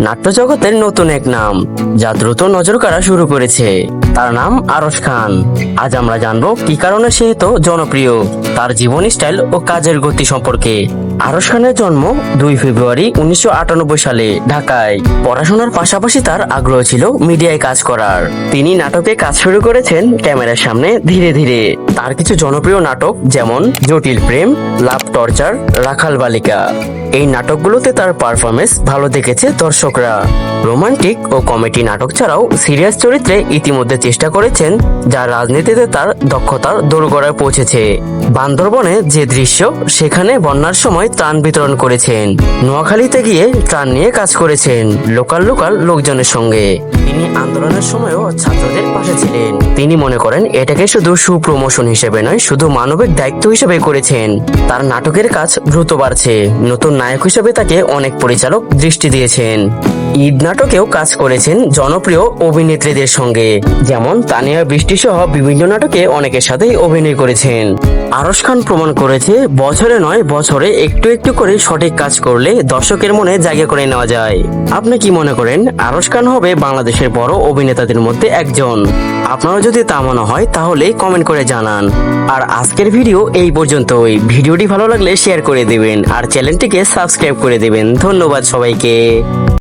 নাট্য জগতের নতুন এক নাম, যা দ্রুত নজর কাড়া শুরু করেছে। তার নাম আরস খান। আজ আমরা জানব কি কারণে সে তো জনপ্রিয়, তার জীবন স্টাইল ও কাজের গতি সম্পর্কে। আরশ খানের জন্ম দুই ফেব্রুয়ারি উনিশশো আটানব্বই সালে ঢাকায়। পড়াশোনার পাশাপাশি তার আগ্রহ ছিল মিডিয়ায় কাজ করার। তিনি নাটকে কাজ শুরু করেছেন ক্যামেরার সামনে ধীরে ধীরে। তার কিছু জনপ্রিয় নাটক যেমন জটিল প্রেম, লাভ টর্চার, রাখাল বালিকা। এই নাটকগুলোতে তার পারফরমেন্স ভালো দেখেছে দর্শকরা। রোমান্টিক ও কমেডি নাটক ছাড়াও সিরিয়াস চরিত্রে ইতিমধ্যে চেষ্টা করেছেন, যা রাজনীতিতে তার দক্ষতার দোরগোড়ায় পৌঁছেছে। বান্দরবনে যে দৃশ্য, সেখানে বন্যার সময় ত্রাণ বিতরণ করেছেন। নোয়াখালীতে গিয়ে ত্রাণ নিয়ে কাজ করেছেন লোকাল লোকাল লোকজনের সঙ্গে। তিনি আন্দোলনের সময়ও ছাত্রদের পাশে ছিলেন। তিনি মনে করেন, এটাকে শুধু সুপ্রমোশন হিসেবে নয়, শুধু মানবিক দায়িত্ব হিসেবে করেছেন। তার নাটকের কাজ দ্রুত বাড়ছে। নতুন নায়ক হিসেবে তাকে অনেক পরিচালক দৃষ্টি দিয়েছেন। ঈদ নাটকেও কাজ করেছেন জনপ্রিয় অভিনেত্রীদের সঙ্গে। যেমন তানিয়া বৃষ্টি সহ বিভিন্ন নাটকে অনেকের সাথেই অভিনয় করেছেন। আরশ খান প্রমাণ করেছে, বছরে নয়, বছরে একটু একটু করে সঠিক কাজ করলে দর্শকের মনে জায়গা করে নেওয়া যায়। আপনি কি মনে করেন, আরশ খান হবে বাংলাদেশের বড় অভিনেতাদের মধ্যে একজন? আপনারা যদি তা মনে হয়, তাহলে কমেন্ট করে জানান। আর আজকের ভিডিও এই পর্যন্তই। ভিডিওটি ভালো লাগলে শেয়ার করে দিবেন। আর চ্যানেলটিকে সাবস্ক্রাইব করে দিবেন। ধন্যবাদ সবাইকে।